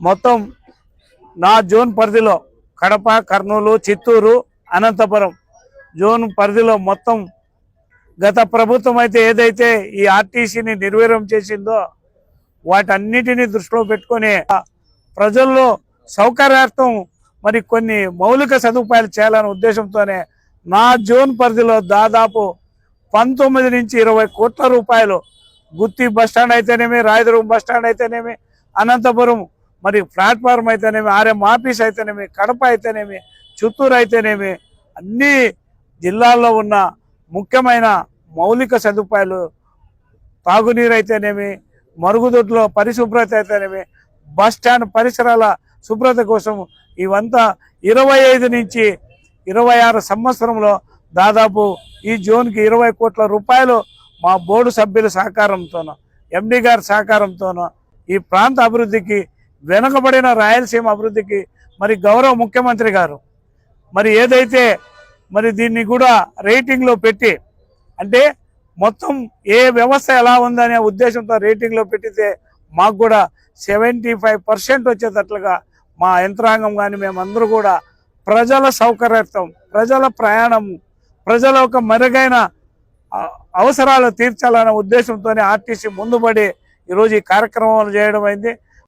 మొత్తం నా జోన్ పరిధిలో కడప కర్నూలు చిత్తూరు అనంతపురం జోన్ పరిధిలో మొత్తం గత ప్రభుత్వం అయితే ఏదైతే ఈ ఆర్టీసీని నిర్వీర్యం చేసిందో వాటన్నిటిని దృష్టిలో పెట్టుకొని ప్రజల్లో సౌకర్యార్థం మరి కొన్ని మౌలిక సదుపాయాలు చేయాలనే ఉద్దేశంతోనే నా జోన్ పరిధిలో దాదాపు పంతొమ్మిది నుంచి ఇరవై కోట్ల రూపాయలు గుత్తి బస్ స్టాండ్ అయితేనేమి రాయదుర్గం బస్ స్టాండ్ అయితేనేమి అనంతపురం మరి ప్లాట్ఫారం అయితేనేమి ఆర్ఎం ఆఫీస్ అయితేనేమి కడప అయితేనేమి చిత్తూరు అయితేనేమి అన్ని జిల్లాల్లో ఉన్న ముఖ్యమైన మౌలిక సదుపాయాలు తాగునీరు అయితేనేమి మరుగుదొడ్లో పరిశుభ్రత అయితేనేమి బస్ స్టాండ్ పరిసరాల శుభ్రత కోసం ఇవంతా ఇరవై ఐదు నుంచి ఇరవై ఆరు సంవత్సరంలో దాదాపు ఈ జోన్కి ఇరవై కోట్ల రూపాయలు మా బోర్డు సభ్యుల సహకారంతోనూ ఎండి గారి సహకారంతోనూ ఈ ప్రాంత అభివృద్ధికి వెనుకబడిన రాయలసీమ అభివృద్ధికి మరి గౌరవ ముఖ్యమంత్రి గారు మరి ఏదైతే మరి దీన్ని కూడా రేటింగ్లో పెట్టి అంటే మొత్తం ఏ వ్యవస్థ ఎలా ఉందనే ఉద్దేశంతో రేటింగ్లో పెట్టితే మాకు కూడా సెవెంటీ ఫైవ్ పర్సెంట్ వచ్చేటట్లుగా మా యంత్రాంగం కానీ మేమందరూ కూడా ప్రజల సౌకర్యార్థం ప్రజల ప్రయాణం ప్రజల యొక్క మెరుగైన అవసరాలు తీర్చాలనే ఉద్దేశంతోనే ఆర్టీసీ ముందుపడి ఈరోజు ఈ కార్యక్రమాలు చేయడం అయింది.